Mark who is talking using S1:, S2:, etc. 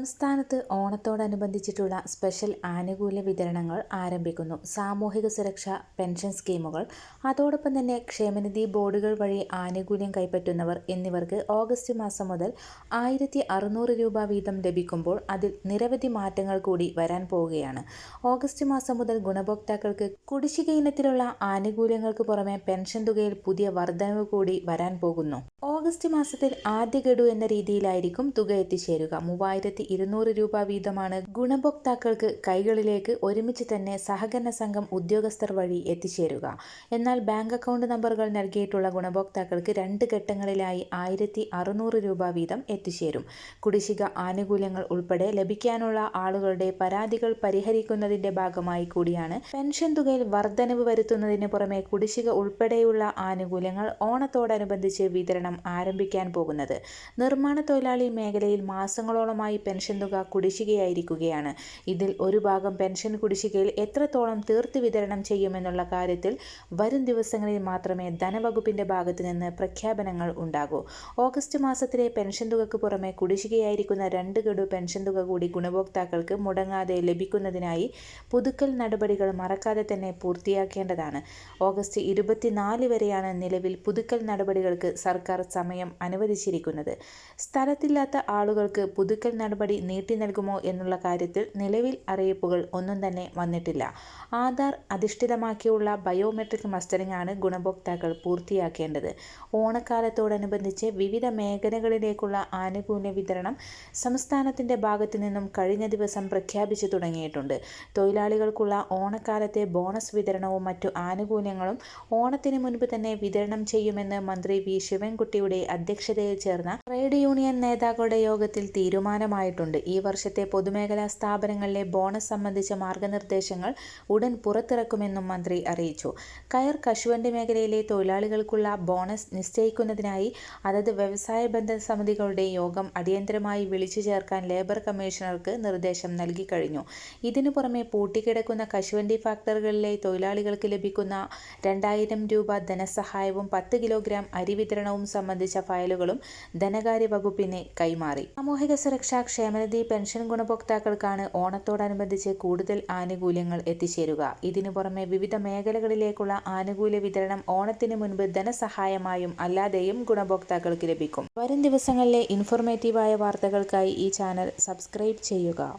S1: സംസ്ഥാനത്ത് ഓണത്തോടനുബന്ധിച്ചിട്ടുള്ള സ്പെഷ്യൽ ആനുകൂല്യ വിതരണങ്ങൾ ആരംഭിക്കുന്നു. സാമൂഹിക സുരക്ഷ പെൻഷൻ സ്കീമുകൾ അതോടൊപ്പം തന്നെ ക്ഷേമനിധി ബോർഡുകൾ വഴി ആനുകൂല്യം കൈപ്പറ്റുന്നവർ എന്നിവർക്ക് ഓഗസ്റ്റ് മാസം മുതൽ ആയിരത്തി അറുന്നൂറ് രൂപ വീതം ലഭിക്കുമ്പോൾ അതിൽ നിരവധി മാറ്റങ്ങൾ കൂടി വരാൻ പോവുകയാണ്. ഓഗസ്റ്റ് മാസം മുതൽ ഗുണഭോക്താക്കൾക്ക് കുടിശ്ശിക ഇനത്തിലുള്ള ആനുകൂല്യങ്ങൾക്ക് പുറമെ പെൻഷൻ തുകയിൽ പുതിയ വർധനവ് കൂടി വരാൻ പോകുന്നു. ഓഗസ്റ്റ് മാസത്തിൽ ആദ്യ ഗഡു എന്ന രീതിയിലായിരിക്കും തുക എത്തിച്ചേരുക. മൂവായിരത്തി ഇരുന്നൂറ് രൂപ വീതമാണ് ഗുണഭോക്താക്കൾക്ക് കൈകളിലേക്ക് ഒരുമിച്ച് തന്നെ സഹകരണ സംഘം ഉദ്യോഗസ്ഥർ വഴി എത്തിച്ചേരുക. എന്നാൽ ബാങ്ക് അക്കൗണ്ട് നമ്പറുകൾ നൽകിയിട്ടുള്ള ഗുണഭോക്താക്കൾക്ക് രണ്ട് ഘട്ടങ്ങളിലായി ആയിരത്തി അറുന്നൂറ് രൂപ വീതം എത്തിച്ചേരും. കുടിശ്ശിക ആനുകൂല്യങ്ങൾ ഉൾപ്പെടെ ലഭിക്കാനുള്ള ആളുകളുടെ പരാതികൾ പരിഹരിക്കുന്നതിന്റെ ഭാഗമായി കൂടിയാണ് പെൻഷൻ തുകയിൽ വർധനവ് വരുത്തുന്നതിന് പുറമെ കുടിശ്ശിക ഉൾപ്പെടെയുള്ള ആനുകൂല്യങ്ങൾ ഓണത്തോടനുബന്ധിച്ച് വിതരണം ആരംഭിക്കാൻ പോകുന്നത്. നിർമ്മാണ തൊഴിലാളി മേഖലയിൽ മാസങ്ങളോളമായി പെൻഷൻ തുക കുടിശ്ശികയായിരിക്കുകയാണ്. ഇതിൽ ഒരു ഭാഗം പെൻഷൻ കുടിശ്ശികയിൽ എത്രത്തോളം തീർത്ത് വിതരണം ചെയ്യുമെന്നുള്ള കാര്യത്തിൽ വരും ദിവസങ്ങളിൽ മാത്രമേ ധനവകുപ്പിന്റെ ഭാഗത്തു നിന്ന് പ്രഖ്യാപനങ്ങൾ ഉണ്ടാകൂ. ഓഗസ്റ്റ് മാസത്തിലെ പെൻഷൻ തുകക്ക് പുറമെ കുടിശ്ശികയായിരിക്കുന്ന രണ്ട് ഗഡു പെൻഷൻ തുക കൂടി ഗുണഭോക്താക്കൾക്ക് മുടങ്ങാതെ ലഭിക്കുന്നതിനായി പുതുക്കൽ നടപടികൾ മറക്കാതെ തന്നെ പൂർത്തിയാക്കേണ്ടതാണ്. ഓഗസ്റ്റ് ഇരുപത്തിനാല് വരെയാണ് നിലവിൽ പുതുക്കൽ നടപടികൾക്ക് സർക്കാർ സമയം അനുവദിച്ചിരിക്കുന്നത്. സ്ഥലത്തില്ലാത്ത ആളുകൾക്ക് പുതുക്കൽ നടപടി നീട്ടി നൽകുമോ എന്നുള്ള കാര്യത്തിൽ നിലവിൽ അറിയിപ്പുകൾ ഒന്നും തന്നെ വന്നിട്ടില്ല. ആധാർ അധിഷ്ഠിതമാക്കിയുള്ള ബയോമെട്രിക് മസ്റ്ററിംഗ് ആണ് ഗുണഭോക്താക്കൾ പൂർത്തിയാക്കേണ്ടത്. ഓണക്കാലത്തോടനുബന്ധിച്ച് വിവിധ മേഖലകളിലേക്കുള്ള ആനുകൂല്യ വിതരണം സംസ്ഥാനത്തിന്റെ ഭാഗത്തു നിന്നും കഴിഞ്ഞ ദിവസം പ്രഖ്യാപിച്ചു തുടങ്ങിയിട്ടുണ്ട്. തൊഴിലാളികൾക്കുള്ള ഓണക്കാലത്തെ ബോണസ് വിതരണവും മറ്റു ആനുകൂല്യങ്ങളും ഓണത്തിന് മുൻപ് തന്നെ വിതരണം ചെയ്യുമെന്ന് മന്ത്രി വി. ശിവൻകുട്ടിയുടെ അധ്യക്ഷതയിൽ ചേർന്ന ട്രേഡ് യൂണിയൻ നേതാക്കളുടെ യോഗത്തിൽ തീരുമാനമായിട്ടുണ്ട്. ഈ വർഷത്തെ പൊതുമേഖലാ സ്ഥാപനങ്ങളിലെ ബോണസ് സംബന്ധിച്ച മാർഗനിർദ്ദേശങ്ങൾ ഉടൻ പുറത്തിറക്കുമെന്നും മന്ത്രി അറിയിച്ചു. കയർ കശുവണ്ടി മേഖലയിലെ തൊഴിലാളികൾക്കുള്ള ബോണസ് നിശ്ചയിക്കുന്നതിനായി അതത് വ്യവസായ ബന്ധ സമിതികളുടെ യോഗം അടിയന്തരമായി വിളിച്ചു ചേർക്കാൻ ലേബർ കമ്മീഷണർക്ക് നിർദ്ദേശം നൽകി കഴിഞ്ഞു. ഇതിനു പുറമെ പൂട്ടിക്കിടക്കുന്ന കശുവണ്ടി ഫാക്ടറികളിലെ തൊഴിലാളികൾക്ക് ലഭിക്കുന്ന രണ്ടായിരം രൂപ ധനസഹായവും പത്ത് കിലോഗ്രാം അരി വിതരണവും സംബന്ധിച്ച ഫയലുകളും ധനകാര്യ വകുപ്പിന് കൈമാറി. സാമൂഹിക സുരക്ഷാ ക്ഷേമനിധി പെൻഷൻ ഗുണഭോക്താക്കൾക്കാണ് ഓണത്തോടനുബന്ധിച്ച് കൂടുതൽ ആനുകൂല്യങ്ങൾ എത്തിച്ചേരുക. ഇതിനു പുറമെ വിവിധ മേഖലകളിലേക്കുള്ള ആനുകൂല്യ വിതരണം ഓണത്തിന് മുൻപ് ധനസഹായമായും അല്ലാതെയും ഗുണഭോക്താക്കൾക്ക് ലഭിക്കും. വരും ദിവസങ്ങളിലെ ഇൻഫോർമേറ്റീവായ വാർത്തകൾക്കായി ഈ ചാനൽ സബ്സ്ക്രൈബ് ചെയ്യുക.